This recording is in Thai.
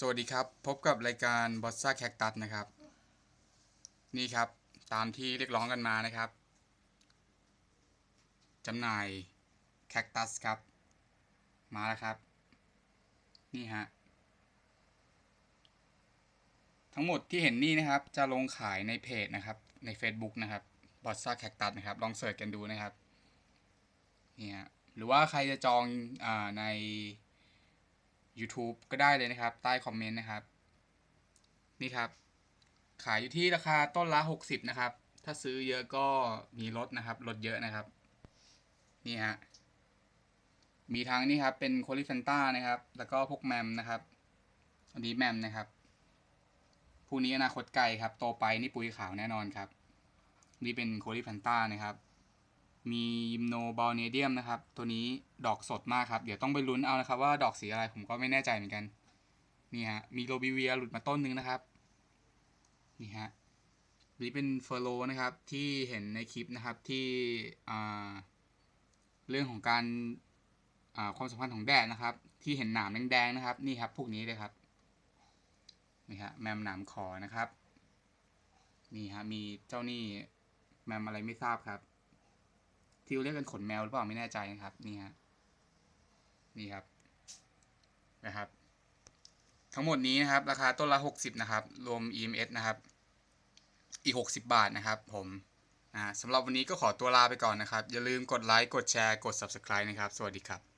สวัสดีครับ พบกับรายการบอสซ่าแคคตัสนะครับ นี่ครับตามที่เรียกร้องกันมานะครับจำหน่ายแคคตัสครับ มาแล้วครับ นี่ฮะ ทั้งหมดที่เห็นนี่นะครับ จะลงขายในเพจนะครับ ใน Facebook นะครับบอสซ่าแคคตัสนะครับ ลองเสิร์ชกันดูนะครับนี่ฮะหรือว่าใครจะจองอาใน YouTube ก็ได้เลยนะครับ ใต้คอมเมนต์นะครับ นี่ครับ ขายอยู่ที่ราคาต้นละ 60 นะครับ ถ้าซื้อเยอะก็มีลดนะครับลดเยอะนะครับ นี่ฮะ มีทั้งนี่ครับ เป็นโคลิเฟนต้านะครับ แล้วก็พวกแมมนะครับ อันนี้แมมนะครับผู้นี้อนาคตไกลครับ โตไปนี่ปุ๋ยขาวแน่นอนครับ นี่เป็นโคลิเฟนต้านะครับ มียิมโนบอลเนเดียมนะครับ ตัวนี้ดอกสดมากครับ เดี๋ยวต้องไปลุ้นเอานะครับว่าดอกสีอะไรผมก็ไม่แน่ใจเหมือนกัน นี่ฮะ มีโรบิเวียหลุดมาต้นหนึ่งนะครับ นี่ฮะนี่เป็นเฟอร์โลนะครับที่เห็นในคลิปนะครับที่เรื่องของการาความสัมพันธ์ของแดดนะครับ ที่เห็นหนามแดงๆนะครับ นี่ครับพวกนี้เลยครับนี่ฮะแมมหนามขอนะครับ นี่ฮะมีเจ้านี่แมมอะไรไม่ทราบครับ ที่เรียกกันขนแมวหรือเปล่าไม่แน่ใจนะครับนี่ฮะนี่ครับนะครับ ทั้งหมดนี้นะครับ ราคาต้นละ 60 นะครับ รวม EMS นะครับ อีก 60 บาทนะครับ ผมนะสำหรับวันนี้ก็ขอตัวลาไปก่อนนะครับ อย่าลืมกดไลค์กดแชร์กด Subscribe นะครับ สวัสดีครับ